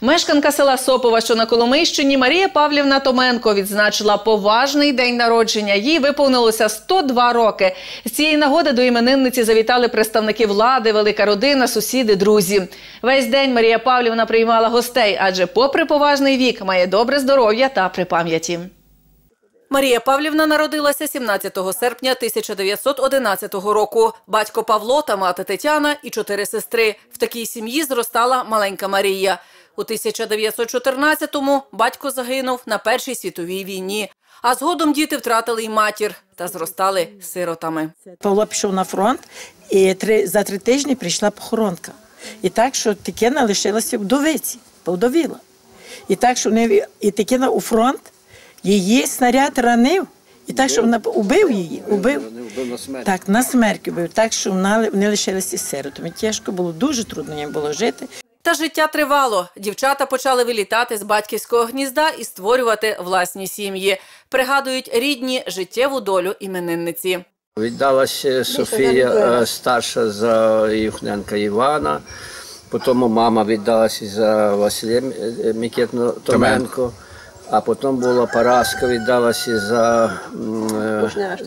Мешканка села Сопова, що на Коломийщині, Марія Павлівна Томенко відзначила поважний день народження. Їй виповнилося 102 роки. З цієї нагоди до іменинниці завітали представники влади, велика родина, сусіди, друзі. Весь день Марія Павлівна приймала гостей, адже, попри поважний вік, має добре здоров'я та при пам'яті. Марія Павлівна народилася 17 серпня 1911 року. Батько Павло та мати Тетяна і чотири сестри. В такій сім'ї зростала маленька Марія. У 1914-му батько загинув на Першій світовій війні, а згодом діти втратили й матір та зростали сиротами. Павло пішов на фронт, і три, за три тижні прийшла похоронка. І так, що Тетяна лишилася вдовиці, повдовіла. І так, що не, і Тетяна у фронт, її снаряд ранив. І так, що вона убив її, убив. Так, на смерть убив. Так, що вона, вони лишилися сиротами. Тяжко було, дуже трудно їм було жити. Та життя тривало. Дівчата почали вилітати з батьківського гнізда і створювати власні сім'ї. Пригадують рідні життєву долю іменинниці. Віддалася Софія е, старша за Юхненка Івана, потім мама віддалася за Василя Микитну Томенко, а потім була Параска, віддалася за е,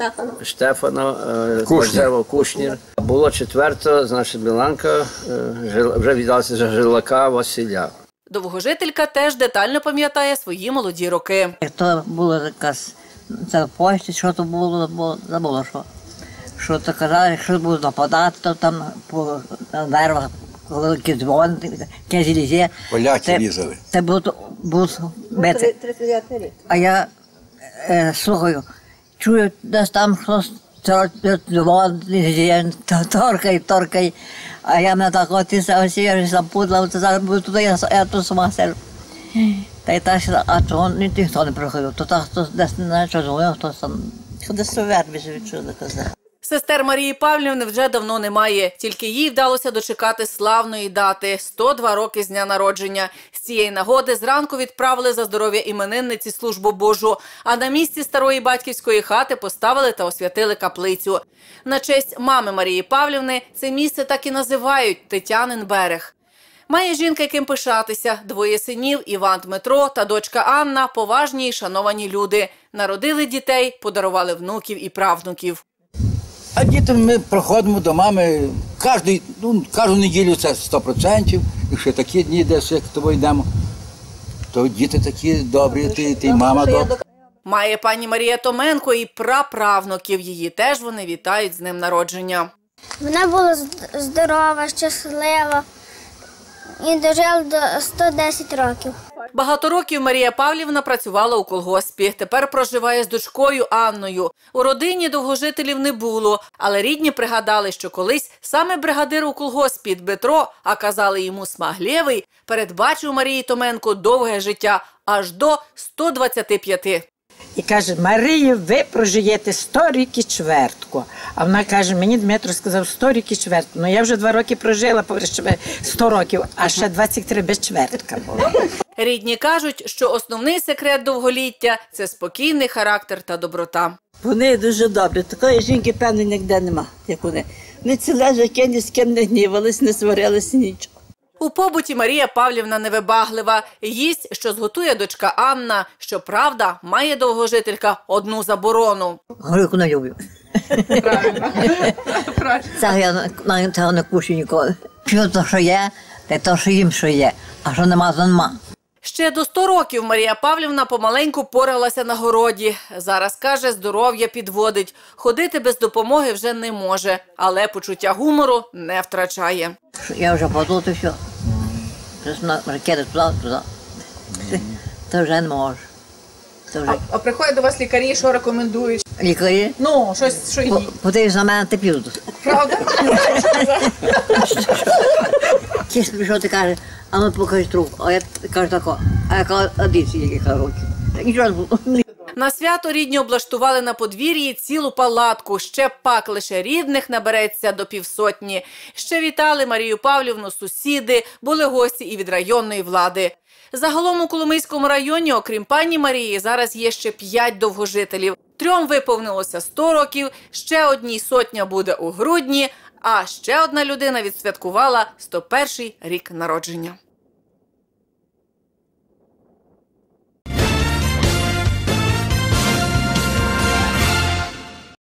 Штефана е, Кушнір. Кушнір. Була четверта, значить, Біланка, е, вже віддалася за Жилака Василя. Довгожителька теж детально пам'ятає свої молоді роки. То було якась це почті, що то було, було забула що. Що то казали, що будуть нападати, то там по нервах, коли якісь дзвони, якесь лізе. Поляки Це- різали. Це будуть, будуть бити. А я е, слухаю, чую, десь там щось дзвон, та торкай, торкай. А я на так от і ось я ж запутала, то зараз буду туди, я, я тут сама сяду. Та й так, а чого ні- ніхто не приходив. То так хтось десь не знає, що дзвонив, хтось там. Куди вербі ж відчули казати. Сестер Марії Павлівни вже давно немає, тільки їй вдалося дочекати славної дати 102 роки з дня народження. З цієї нагоди зранку відправили за здоров'я іменинниці службу Божу. А на місці старої батьківської хати поставили та освятили каплицю. На честь мами Марії Павлівни це місце так і називають Тетянин берег. Має жінка, яким пишатися. Двоє синів Іван Дмитро та дочка Анна поважні й шановані люди. Народили дітей, подарували внуків і правнуків. А діти ми проходимо до мами кожну, ну, кожну неділю це 100%, і ще такі дні, десь як тобою йдемо. То діти такі добрі, ти, ти й мама добра. Має пані Марія Томенко і праправнуків. Її теж вони вітають з днем народження. Вона була здорова, щаслива і дожила до 110 років. Багато років Марія Павлівна працювала у колгоспі. Тепер проживає з дочкою Анною. У родині довгожителів не було, але рідні пригадали, що колись саме бригадир у колгоспі Дмитро, а казали йому Смаглєвий, передбачив Марії Томенко довге життя аж до 125. І каже, Марію, ви прожиєте 100 років чвертку. А вона каже, мені Дмитро сказав 100 років чвертку. Ну я вже два роки прожила, ви 100 років, а ще 23 без чвертка було. Рідні кажуть, що основний секрет довголіття це спокійний характер та доброта. Вони дуже добрі. Такої жінки, певно, ніде нема, як вони. Вони ціле життя ні з ким не гнівались, не сварилися, нічого. У побуті Марія Павлівна невибаглива. Їсть, що зготує дочка Анна. Щоправда, має довгожителька одну заборону. Горілку не люблю. Це я на- цього не кушаю ніколи. Що то, що є, те то, що їм що є, а що нема, то нема. Ще до 100 років Марія Павлівна помаленьку поралася на городі. Зараз каже, здоров'я підводить. Ходити без допомоги вже не може, але почуття гумору не втрачає. Я вже паду, все. Щось на ракети туди, туди. То вже не вже А приходять до вас лікарі, що рекомендують? лікарі. Ну, щось, що їй. Подивись на мене, ти підуть. Правда? Чисто прийшов, ти каже, а ну покажи трубку. А я кажу тако, а я кажу, а дивіться, я руки. Нічого не було. На свято рідні облаштували на подвір'ї цілу палатку. Ще пак лише рідних набереться до півсотні. Ще вітали Марію Павлівну сусіди, були гості і від районної влади. Загалом у Коломийському районі, окрім пані Марії, зараз є ще п'ять довгожителів. Трьом виповнилося 100 років, ще одній сотня буде у грудні, а ще одна людина відсвяткувала 101 рік народження.